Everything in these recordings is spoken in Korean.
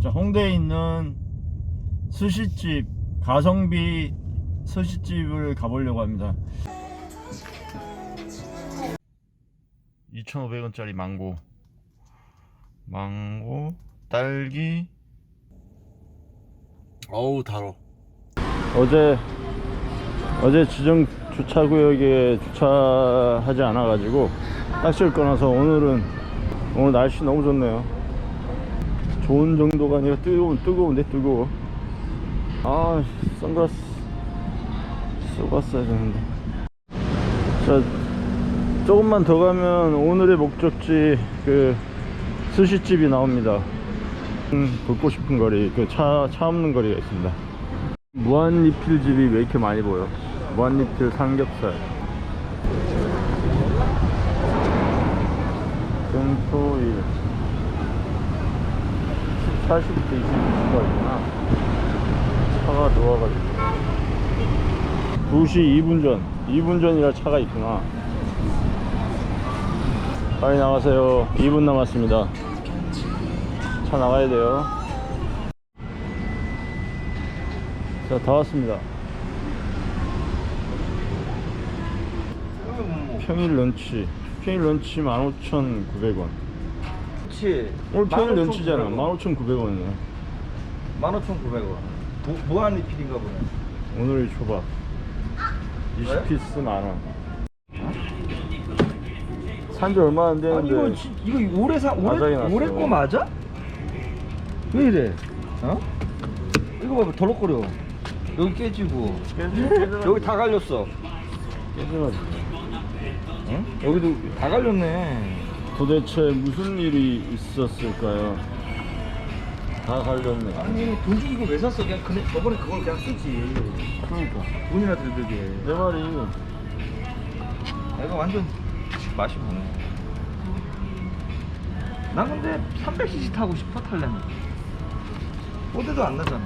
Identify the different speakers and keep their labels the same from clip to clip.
Speaker 1: 자, 홍대에 있는 스시집 가성비 스시집을 가보려고 합니다. 2,500원짜리 망고, 망고, 딸기.
Speaker 2: 어우 달어
Speaker 1: 어제 어제 지정 주차 구역에 주차하지 않아 가지고 딱지를 꺼놔서 오늘은 오늘 날씨 너무 좋네요. 좋은 정도가 아니라 뜨거운 뜨거운데 뜨거워. 아 선글라스 쓰고 왔어야 되는데. 자 조금만 더 가면 오늘의 목적지 그 스시집이 나옵니다. 음, 걷고 싶은 거리 그 차 차 없는 거리가 있습니다. 무한리필 집이 왜 이렇게 많이 보여? 무한리필 삼겹살. 금토일 40대 20주가 있구나. 차가 들어와가지고. 2시 2분 전, 2분 전이라 차가 있구나. 빨리 나가세요. 2분 남았습니다. 차 나가야 돼요. 자, 다 왔습니다. 평일 런치. 평일 런치 15,900원.
Speaker 3: 그치
Speaker 1: 오늘 평일 런치잖아. 15,900원이네.
Speaker 3: 15,900원 무한 리필인가 보네
Speaker 1: 오늘 초밥. 20피스 만 원. 산지 얼마 안
Speaker 3: 아니 이거
Speaker 1: 되는데.
Speaker 3: 지- 이거 올해 사 올해
Speaker 1: 났어.
Speaker 3: 올해 거 맞아? 왜 이래? 어? 이거 봐봐 덜럭거려 여기 깨지고 여기 다 갈렸어
Speaker 1: 깨져가지고.
Speaker 3: 응? 여기도 다 갈렸네
Speaker 1: 도대체 무슨 일이 있었을까요? 다 갈렸네.
Speaker 3: 아니 돈 주고 이거 왜 샀어? 그냥 그냥 저번에 그걸 그냥 쓰지
Speaker 1: 그러니까.
Speaker 3: 돈이나 들들게
Speaker 1: 내 말이.
Speaker 3: 내가 완전 맛이 보네 난 근데 300cc 타고 싶어 탈려면 뽀대도 안 나잖아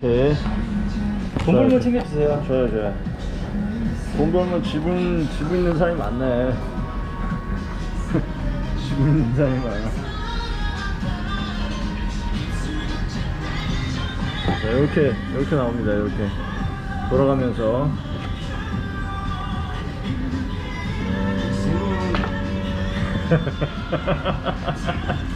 Speaker 1: 네.
Speaker 3: 돈 벌면 챙겨주세요
Speaker 1: 줘요, 줘요. 돈 벌면 지분, 지분 있는 사람이 많네. 있는 사람이 많아. 자, 이렇게, 이렇게 나옵니다, 이렇게. 돌아가면서.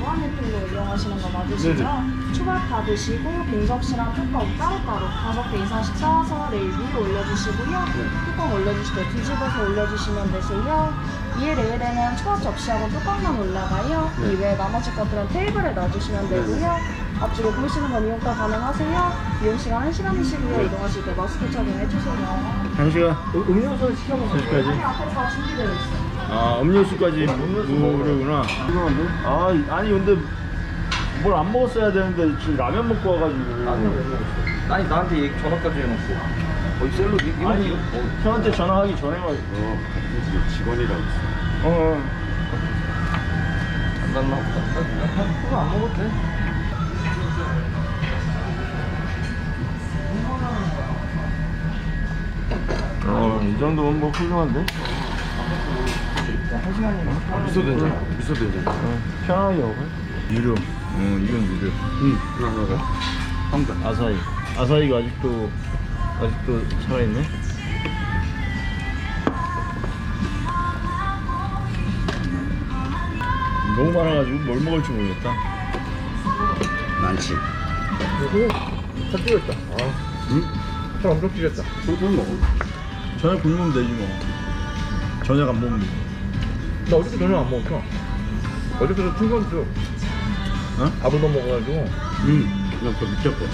Speaker 4: 무한리필로 이용하시는 거 맞으시죠? 초밥 받으시고 빈접시랑 뚜껑 따로따로 다섯 개 이상 식사와서 레일 위로 올려주시고요. 뚜껑 올려주실 때 뒤집어서 올려주시면 되세요. 위에 레일에는 초밥 접시하고 뚜껑만 올라가요. 이외에 나머지 것들은 테이블에 놔주시면 되고요. 앞쪽에 보이시는 건 이용가 가능하세요. 이용 시간 1시간이시고요. 이동하실 때 마스크 착용해주세요.
Speaker 1: 한 시간?
Speaker 3: 음- 음료수 시켜먹어
Speaker 1: 여기까지?
Speaker 4: 아니, 앞에 다 준비되어 있어요.
Speaker 1: 아, 음료수까지
Speaker 3: 음료수
Speaker 1: 무료구나. 아, 아니, 근데 뭘 안 먹었어야 되는데 지금 라면 먹고 와가지고.
Speaker 3: 왜 먹었어? 아니 나한테 얘기 전화까지 해놓고 어이 셀로 이- 이거
Speaker 1: 아니,
Speaker 3: 뭐
Speaker 1: 형한테 전화하기 전에 가지고.
Speaker 2: 직원이라고 있어
Speaker 1: 어, 어.
Speaker 3: 안 갔나 보다 그거 안 먹어도 돼
Speaker 1: 어, 이 정도면 뭐 훌륭한데?
Speaker 3: 한 시간이면
Speaker 2: 미소 된장 미소 된장
Speaker 1: 어, 편하게 먹어. 유료. 어, 이건 유료.
Speaker 2: 응 하나 먹어 한다
Speaker 1: 아사히. 아사히가 아직도, 아직도 살아있네? 너무 많아가지고 뭘 먹을지 모르겠다.
Speaker 2: 많지
Speaker 3: 살 찌겠다 아,
Speaker 2: 응?
Speaker 3: 살 엄청 찌겠다
Speaker 2: 천천히 먹어
Speaker 1: 저녁 굶으면 되지 뭐. 저녁 안 먹으면 돼.
Speaker 3: 나 어저께 저녁 안 먹었어 어저께도 충전수
Speaker 1: 어?
Speaker 3: 밥을 못 먹어가지고
Speaker 2: 응나 그거 밑에 거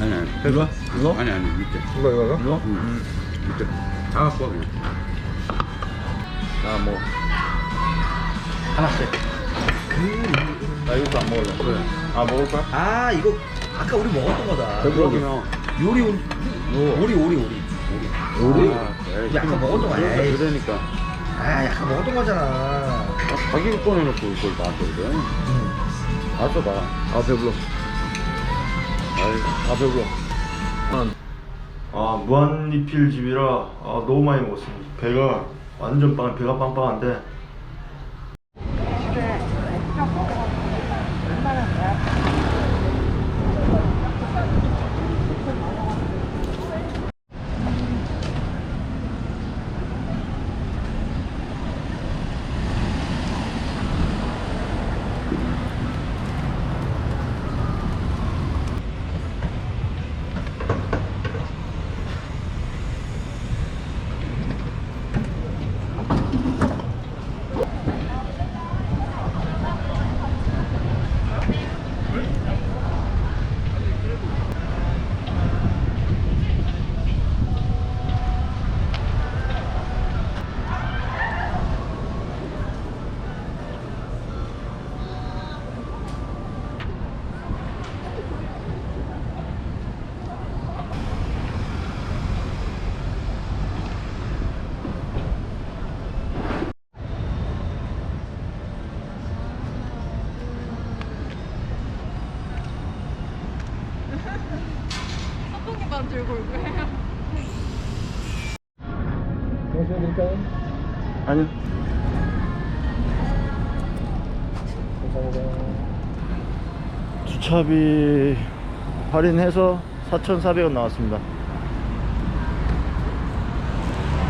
Speaker 2: 아니 아니
Speaker 1: 이거? 이거?
Speaker 2: 아니 아니 밑에
Speaker 3: 이거 이거 이거?
Speaker 1: 이거?
Speaker 2: 응 밑에 다 갖고 와 그냥
Speaker 1: 아, 뭐. 하나씩. 나 이것도 안 먹을래.
Speaker 2: 그래
Speaker 1: 아, 먹을 거야?
Speaker 3: 아 이거 아까 우리 먹었던 거다
Speaker 2: 그러면
Speaker 3: 요리 온- 오리 오리 오리
Speaker 1: 우리?
Speaker 3: 야, 아까 먹었던 거야.
Speaker 2: 그러니까
Speaker 3: 아 약간 먹었던 거잖아
Speaker 2: 아, 자기가 꺼내놓고 이걸 놔둬 그래 알았어 봐
Speaker 1: 아, 배불러.
Speaker 2: 아이
Speaker 1: 아, 배불러. 아, 무한 리필 집이라 아, 너무 많이 먹었습니다. 배가 완전 빵, 배가 빵빵한데.
Speaker 5: 선풍기만 들고 올 거예요.
Speaker 3: 영수증 드릴까요?
Speaker 1: 아니
Speaker 3: 감사합니다.
Speaker 1: 주차비 할인해서 4,400원 나왔습니다